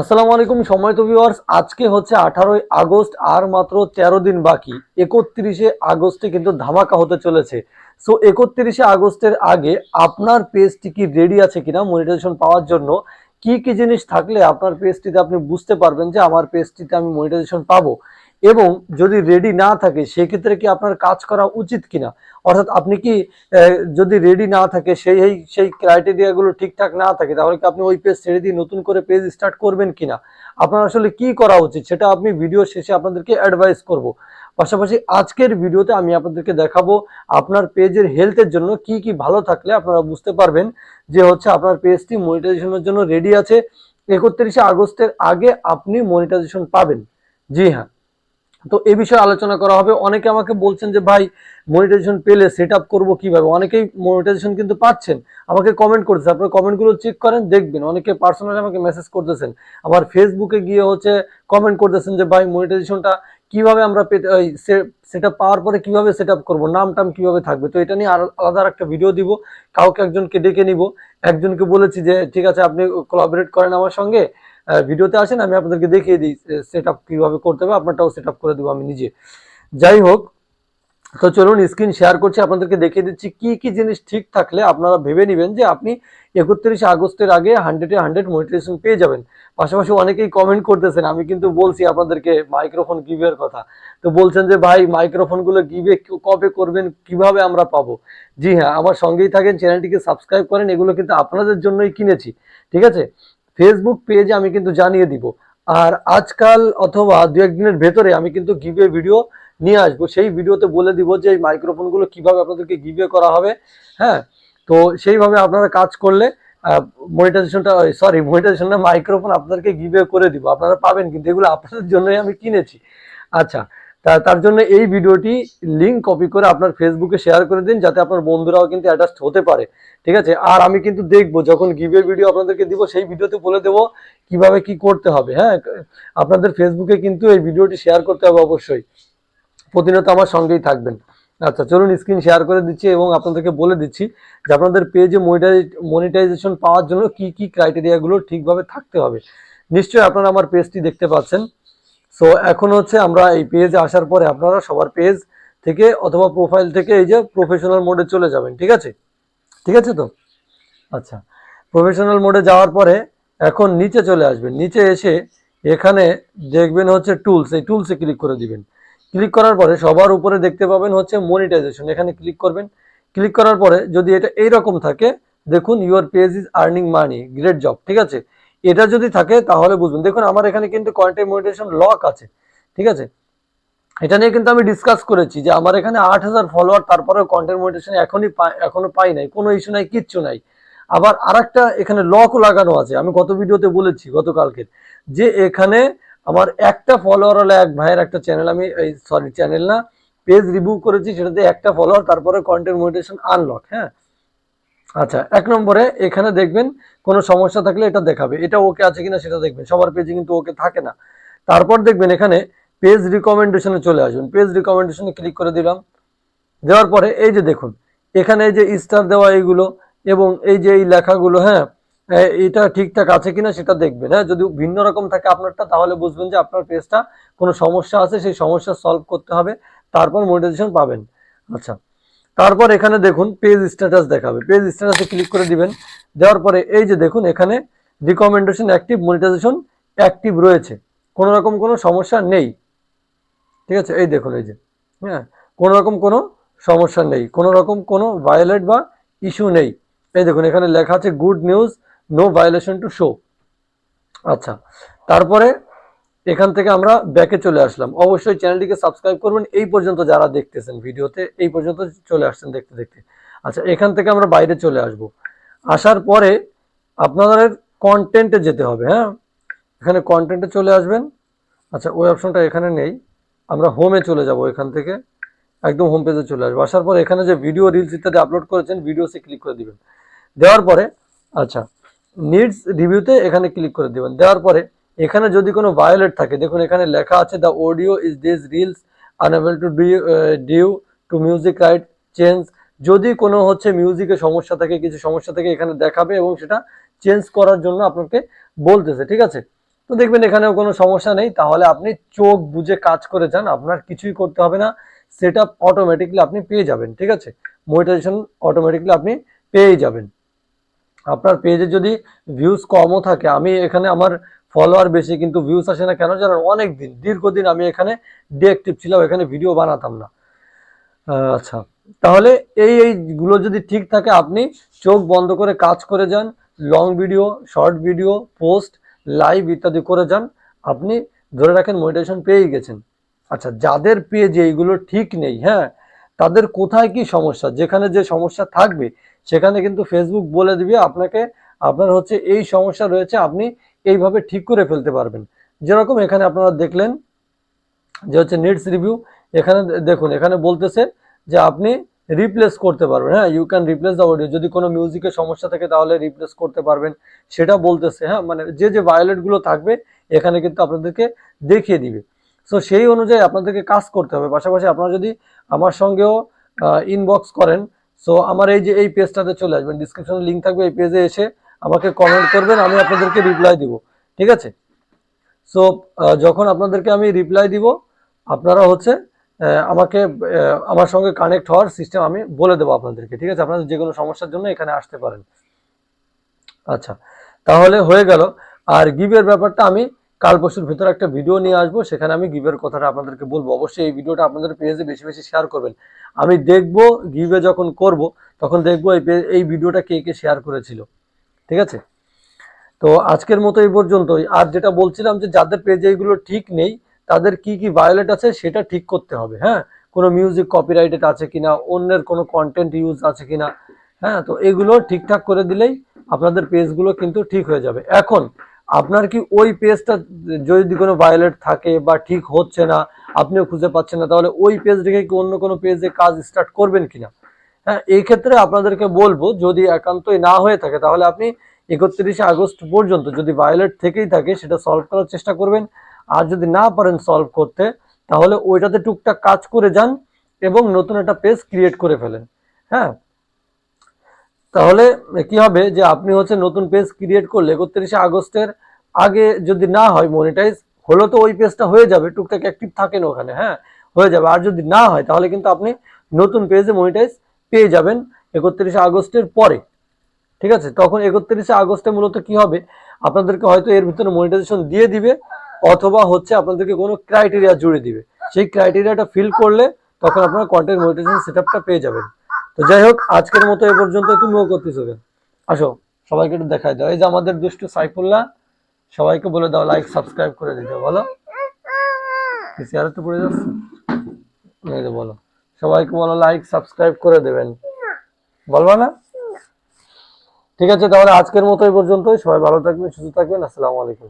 আসসালামু আলাইকুম সময় তো ভিউয়ার্স আজকে হচ্ছে আঠারোই আগস্ট, আর মাত্র তেরো দিন বাকি। একত্রিশে আগস্টে কিন্তু ধামাকা হতে চলেছে। সো একত্রিশে আগস্টের আগে আপনার পেজটি কি রেডি আছে কিনা মনিটাইজেশন পাওয়ার জন্য, কি কি জিনিস থাকলে আপনার পেজটিতে আপনি বুঝতে পারবেন যে আমার পেজটিতে আমি মনিটাইজেশন পাবো। এবং যদি রেডি না থাকে, সেক্ষেত্রে কি আপনার কাজ করা উচিত কিনা? অর্থাৎ আপনি কি যদি রেডি না থাকে, সেই সেই ক্রাইটেরিয়াগুলো ঠিকঠাক না থাকে, তাহলে কি আপনি ওই পেজ ছেড়ে দিয়ে নতুন করে পেজ স্টার্ট করবেন কিনা? আপনার আসলে কি করা উচিত, সেটা আপনি ভিডিও শেষে আপনাদেরকে অ্যাডভাইস করব। পাশাপাশি আজকের ভিডিওতে আমি আপনাদেরকে দেখাবো, আপনার পেজের হেলথের জন্য কি কি ভালো থাকলে আপনারা বুঝতে পারবেন যে হচ্ছে আপনার পেজটি মনিটাইজেশনের জন্য রেডি আছে। একত্রিশে আগস্টের আগে আপনি মনিটাইজেশন পাবেন। জি হ্যাঁ। তো এ বিষয়ে আলোচনা করা হবে। অনেকে আমাকে বলছেন যে, ভাই মনিটাইজেশন পেলে সেট আপ করব কীভাবে? অনেকেই মনিটাইজেশন কিন্তু পাচ্ছেন। আমাকে কমেন্ট করতেছে আপনার কমেন্টগুলো চেক করেন, দেখবেন। অনেকে পার্সোনালি আমাকে মেসেজ করতেছেন। আবার ফেসবুকে গিয়ে হচ্ছে কমেন্ট করতেছেন যে, ভাই মনিটাইজেশনটা কীভাবে আমরা সেট পাওয়ার পরে কীভাবে সেট আপ করব? নাম টাম কীভাবে থাকবে? তো এটা নিয়ে আলাদা একটা ভিডিও দিব। কাউকে একজনকে ডেকে নিব। একজনকে বলেছি যে, ঠিক আছে, আপনি কোলাবরেট করেন আমার সঙ্গে। ভিডিওতে আসেন, আমি আপনাদেরকে দেখিয়ে দিই সেট আপ কীভাবে করতে হবে, আপনারটাও সেট আপ করে দেবো আমি নিজে। যাই হোক, তো চলুন স্ক্রিন শেয়ার করছি, আপনাদেরকে দেখিয়ে দিচ্ছি কি কি জিনিস ঠিক থাকলে আপনারা ভেবে নেবেন যে আপনি একত্রিশে আগস্টের আগে হান্ড্রেডে হান্ড্রেড মোটিভেশন পেয়ে যাবেন। পাশাপাশি অনেকেই কমেন্ট করতেছেন, আমি কিন্তু বলছি আপনাদেরকে মাইক্রোফোন গিভের কথা। তো বলছেন যে, ভাই মাইক্রোফোনগুলো গিভে কবে করবেন, কীভাবে আমরা পাবো? জি হ্যাঁ আমার সঙ্গেই থাকেন চ্যানেলটিকে সাবস্ক্রাইব করেন, এগুলো কিন্তু আপনাদের জন্যই কিনেছি, ঠিক আছে? ফেসবুক পেজে আমি কিন্তু জানিয়ে দিব। আর আজকাল অথবা দু একদিনের ভেতরে আমি কিন্তু গিভে ভিডিও নিয়ে আসব। সেই ভিডিওতে বলে দিব যে, এই মাইক্রোফোনগুলো কীভাবে আপনাদেরকে গিভে করা হবে হ্যাঁ? তো সেইভাবে আপনারা কাজ করলে মনিটাইজেশনটা সরি মনিটাইজেশনটা মাইক্রোফোন আপনাদেরকে গিভে করে দিব। আপনারা পাবেন কিন্তু, এগুলো আপনাদের জন্যই আমি কিনেছি। আচ্ছা তার জন্য এই ভিডিওটি লিঙ্ক কপি করে আপনার ফেসবুকে শেয়ার করে দিন, যাতে আপনার বন্ধুরাও কিন্তু অ্যাডাস্ট হতে পারে। ঠিক আছে? আর আমি কিন্তু দেখব, যখন গিভের ভিডিও আপনাদেরকে দিব, সেই ভিডিওতে বলে দেবো কীভাবে কি করতে হবে হ্যাঁ? আপনাদের ফেসবুকে কিন্তু এই ভিডিওটি শেয়ার করতে হবে অবশ্যই। প্রতিনিয়ত আমার সঙ্গেই থাকবেন। আচ্ছা চলুন স্ক্রিন শেয়ার করে দিচ্ছি এবং আপনাদেরকে বলে দিচ্ছি যে আপনাদের পেজে মনিটাইজেশন পাওয়ার জন্য কি কি ক্রাইটেরিয়াগুলো ঠিকভাবে থাকতে হবে। নিশ্চয়ই আপনারা আমার পেজটি দেখতে পাচ্ছেন। সো এখন হচ্ছে আমরা এই পেজে আসার পরে আপনারা সবার পেজ থেকে অথবা প্রোফাইল থেকে এই যে প্রফেশনাল মোডে চলে যাবেন, ঠিক আছে? ঠিক আছে তো? আচ্ছা প্রফেশনাল মোডে যাওয়ার পরে এখন নিচে চলে আসবেন। নিচে এসে এখানে দেখবেন হচ্ছে টুলস এই টুলসে ক্লিক করে দিবেন। ক্লিক করার পরে সবার উপরে দেখতে পাবেন হচ্ছে মনিটাইজেশন এখানে ক্লিক করবেন। ক্লিক করার পরে যদি এটা এইরকম থাকে, দেখুন your page is earning money great job ঠিক আছে? এটা যদি থাকে, তাহলে বুঝবেন। দেখুন, আমার এখানে কিন্তু কন্টেন্ট মনিটাইজেশন লক আছে, ঠিক আছে? এটা নিয়ে কিন্তু আমি ডিসকাস করেছি যে আমার এখানে আট হাজার ফলোয়ার তারপরে কন্টেন্ট মনিটাইজেশন এখনই এখনও পাই নাই, কোনো ইস্যু নাই, কিচ্ছু নাই। আবার আরেকটা এখানে লকও লাগানো আছে, আমি গত ভিডিওতে বলেছি গতকালকে, যে এখানে আমার একটা ফলোয়ার হলো এক ভাইয়ের একটা চ্যানেল আমি সরি চ্যানেল না পেজ রিভিউ করেছি, সেটাতে একটা ফলোয়ার তারপরে কন্টেন্ট মনিটেশন আনলক হ্যাঁ? আচ্ছা এক নম্বরে এখানে দেখবেন কোনো সমস্যা থাকলে এটা দেখাবে। এটা ওকে আছে কিনা সেটা দেখবেন। সবার পেজে কিন্তু ওকে থাকে না। তারপর দেখবেন এখানে পেজ রিকমেন্ডেশনে চলে আসবেন পেজ রিকমেন্ডেশনে ক্লিক করে দিলাম। দেওয়ার পরে এই যে দেখুন, এখানে এই যে স্টার দেওয়া এইগুলো এবং এই যে এই লেখাগুলো হ্যাঁ এটা ঠিকঠাক আছে কিনা সেটা দেখবেন। হ্যাঁ যদি ভিন্ন রকম থাকে আপনারটা, তাহলে বুঝবেন যে আপনার পেজটা কোনো সমস্যা আছে, সেই সমস্যা সলভ করতে হবে, তারপর মনিটাইজেশন পাবেন। আচ্ছা তারপর এখানে দেখুন পেজ স্ট্যাটাস দেখাবে। পেজ স্ট্যাটাসে ক্লিক করে দিবেন। দেওয়ার পরে এই যে দেখুন, এখানে রিকমেন্ডেশন অ্যাক্টিভ মনিটাইজেশন অ্যাক্টিভ রয়েছে। কোনো রকম কোনো সমস্যা নেই। ঠিক আছে? এই দেখুন, এই যে হ্যাঁ? কোনো রকম কোনো সমস্যা নেই। কোনো রকম কোনো ভায়োলেট বা ইস্যু নেই। এই দেখুন, এখানে লেখা আছে good news no violation to show আচ্ছা তারপরে এখান থেকে আমরা ব্যাকে চলে আসলাম। অবশ্যই চ্যানেলটিকে সাবস্ক্রাইব করবেন। এই পর্যন্ত যারা দেখতেছেন ভিডিওতে, এই পর্যন্ত চলে আসছেন দেখতে দেখতে। আচ্ছা এখান থেকে আমরা বাইরে চলে আসব। আসার পরে আপনাদের কন্টেন্টে যেতে হবে হ্যাঁ? এখানে কন্টেন্টে চলে আসবেন। আচ্ছা ওই অপশনটা এখানে নেই। আমরা হোমে চলে যাব এখান থেকে। একদম হোম পেজে চলে আসব। আসার পর এখানে যে ভিডিও রিলস ইত্যাদি আপলোড করেছেন ভিডিওসে ক্লিক করে দিবেন। দেওয়ার পরে আচ্ছা নিডস রিভিউতে এখানে ক্লিক করে দিবেন। দেওয়ার পরে এখানে যদি কোনো ভায়োলেট থাকে, দেখুন এখানে লেখা আছে the audio is this reels unable to due to music right change যদি কোনো হচ্ছে মিউজিকে সমস্যা থাকে, কিছু সমস্যা থাকে, এখানে দেখাবে এবং সেটা চেঞ্জ করার জন্য আপনাকে বলতেছে, ঠিক আছে? তো দেখবেন এখানেও কোনো সমস্যা নেই, তাহলে আপনি চোখ বুঝে কাজ করে যান, আপনার কিছুই করতে হবে না, সেট আপ অটোমেটিকলি আপনি পেয়ে যাবেন, ঠিক আছে? মনিটাইজেশন অটোমেটিকলি আপনি পেয়ে যাবেন। আপনার পেজে যদি ভিউজ কমও থাকে, আমি এখানে আমার ফলোয়ার বেশি কিন্তু ভিউজ আসে না। কেন জানেন? অনেক দিন, দীর্ঘদিন আমি এখানে ডিঅ্যাক্টিভ ছিলাম, এখানে ভিডিও বানাতাম না। আচ্ছা। তাহলে এই, এইগুলো যদি ঠিক থাকে, আপনি চোখ বন্ধ করে কাজ করে যান long video short video post live ইত্যাদি করে যান। আপনি ধরে রাখেন মনিটাইজেশন পেয়েই গেছেন। আচ্ছা যাদের পেজ এইগুলো ঠিক নেই হ্যাঁ তাদের কোথায় কি সমস্যা? যেখানে যে সমস্যা থাকবে, সেখানে কিন্তু ফেসবুক বলে দিবে, আপনাকে, আপনার হচ্ছে এই সমস্যা রয়েছে, আপনি এইভাবে ঠিক করে ফেলতে পারবেন। যেরকম এখানে আপনারা দেখলেন যে হচ্ছে নিডস রিভিউ এখানে দেখুন, এখানে বলতেছে যে আপনি রিপ্লেস করতে পারবেন। হ্যাঁ you can replace the audio যদি কোনো মিউজিকের সমস্যা থাকে তাহলে রিপ্লেস করতে পারবেন। সেটা বলতেছে হ্যাঁ মানে যে যে ভায়োলেটগুলো থাকবে, এখানে কিন্তু আপনাদেরকে দেখিয়ে দিবে। সো সেই অনুযায়ী আপনাদেরকে কাজ করতে হবে। পাশাপাশি আপনারা যদি আমার সঙ্গেও ইনবক্স করেন সো আমার এই যে, এই পেজটাতে চলে আসবেন ডিসক্রিপশনে লিঙ্ক থাকবে, এই পেজে এসে আমাকে কমেন্ট করবেন, আমি আপনাদেরকে রিপ্লাই দিব, ঠিক আছে? সো যখন আপনাদেরকে আমি রিপ্লাই দিব, আপনারা হচ্ছে আমাকে আমার সঙ্গে কানেক্ট হওয়ার সিস্টেম আমি বলে দেবো আপনাদেরকে, ঠিক আছে? আপনাদের যে কোনো সমস্যার জন্য এখানে আসতে পারেন। আচ্ছা তাহলে হয়ে গেল। আর গিভের ব্যাপারটা আমি কাল পরশুর ভিতরে একটা ভিডিও নিয়ে আসব, সেখানে আমি গিভের কথাটা আপনাদেরকে বলব। অবশ্যই এই ভিডিওটা আপনাদের পেজে বেশি বেশি শেয়ার করবেন। আমি দেখব গিভে যখন করব, তখন দেখব এই এই ভিডিওটা কে কে শেয়ার করেছিল। ঠিক আছে? তো আজকের মতো এই পর্যন্তই। আর যেটা বলছিলাম যে যাদের পেজে এগুলো ঠিক নেই, তাদের কি কি ভায়োলেট আছে সেটা ঠিক করতে হবে হ্যাঁ? কোনো মিউজিক কপিরাইটেড আছে কিনা, অন্যের কোনো কন্টেন্ট ইউজ আছে কিনা হ্যাঁ? তো এগুলো ঠিকঠাক করে দিলেই আপনাদের পেজগুলো কিন্তু ঠিক হয়ে যাবে। এখন, আপনার কি ওই পেজটা যদি কোনো ভায়োলেট থাকে বা ঠিক হচ্ছে না, আপনিও খুঁজে পাচ্ছেন না, তাহলে ওই পেজ রেখে কি অন্য কোনো পেজে কাজ স্টার্ট করবেন কিনা? হ্যাঁ এই ক্ষেত্রে আপনাদেরকে বলব, যদি একান্তই না হয়ে থাকে, তাহলে আপনি একত্রিশে আগস্ট পর্যন্ত যদি ভায়োলেট থেকেই থাকে, সেটা সলভ করার চেষ্টা করবেন। আর যদি না পারেন সলভ করতে, তাহলে ওইটাতে টুকটাক কাজ করে যান এবং নতুন একটা পেজ ক্রিয়েট করে ফেলেন। হ্যাঁ? তাহলে কি হবে যে আপনি হচ্ছে নতুন পেজ ক্রিয়েট করলে একত্রিশে আগস্টের আগে যদি না হয় মনিটাইজ হলো তো ওই পেজটা হয়ে যাবে, টুকটাক অ্যাক্টিভ থাকেন ওখানে হ্যাঁ? হয়ে যাবে। আর যদি না হয়, তাহলে কিন্তু আপনি নতুন পেজে মনিটাইজ পেয়ে যাবেন একত্রিশে আগস্টের পরে। ঠিক আছে? তখন একত্রিশে আগস্টে মূলত কি হবে? আপনাদেরকে হয়তো এর ভিতরে মনিটাইজেশন দিয়ে দিবে, অথবা হচ্ছে আপনাদেরকে কোনো ক্রাইটেরিয়া জুড়ে দিবে। সেই ক্রাইটেরিয়াটা ফিল করলে তখন আপনারা কন্টেন্ট মনিটাইজেশন সেটআপটা পেয়ে যাবেন। তো যাই হোক, আজকের মতো এ পর্যন্ত তুমিও করতেছো কেন? আসো, সবাইকে একটু দেখাই দাও। এই যে আমাদের দুষ্টু সাইফুল্লাহ, সবাইকে বলে দাও লাইক সাবস্ক্রাইব করে দিতে। বলো। কি চেয়ারে তো পড়ে যাচ্ছে? বলো। সবাইকে বলো লাইক সাবস্ক্রাইব করে দেবেন। বলবা না। ঠিক আছে তাহলে আজকের মতো এই পর্যন্তই। সবাই ভালো থাকবেন সুস্থ থাকবেন। আসসালামু আলাইকুম।